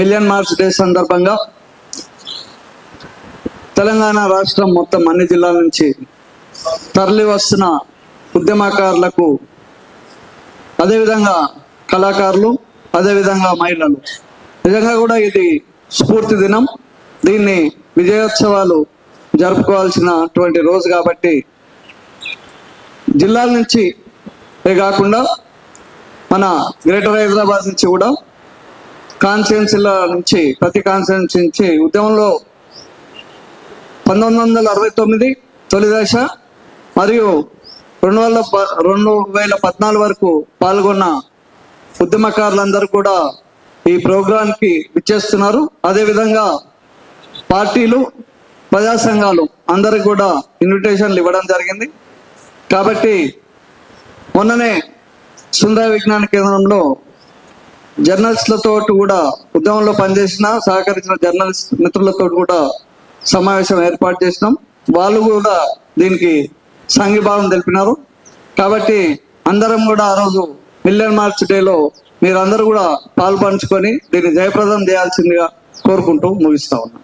Million March day సందర్భంగా తెలంగాణ రాష్ట్రం మొత్తం అన్ని జిల్లాల నుంచి తరలి వస్తున్న ఉద్యమకారులకు అదేవిధంగా కళాకారులు అదేవిధంగా మహిళలు. నిజంగా కూడా ఇది స్ఫూర్తి దినం. దీన్ని విజయోత్సవాలు జరుపుకోవాల్సినటువంటి రోజు కాబట్టి జిల్లాల నుంచి ఏ కాకుండా మన గ్రేటర్ హైదరాబాద్ నుంచి కూడా కాన్స్టిట్యున్సీల నుంచి ప్రతి కాన్స్టిట్యున్సీ నుంచి ఉద్యమంలో పంతొమ్మిది వందల అరవై తొమ్మిది తొలి దశ మరియు రెండు వేల ప- రెండు వేల పద్నాలుగు వరకు పాల్గొన్న ఉద్యమకారులందరూ కూడా ఈ ప్రోగ్రాంకి విచ్చేస్తున్నారు. అదేవిధంగా పార్టీలు ప్రజా సంఘాలు అందరికి కూడా ఇన్విటేషన్లు ఇవ్వడం జరిగింది. కాబట్టి మొన్ననే సుందర విజ్ఞాన కేంద్రంలో జర్నలిస్టులతో కూడా ఉద్యమంలో పనిచేసిన సహకరించిన జర్నలిస్ట్ మిత్రులతో కూడా సమావేశం ఏర్పాటు చేసినాం. వాళ్ళు కూడా దీనికి సంఘీభావం తెలిపినారు. కాబట్టి అందరం కూడా ఆ రోజు మిలియన్ మార్చ్ డేలో మీరందరూ కూడా పాల్పంచుకొని దీన్ని జయప్రదం చేయాల్సిందిగా కోరుకుంటూ ముగిస్తా ఉన్నాం.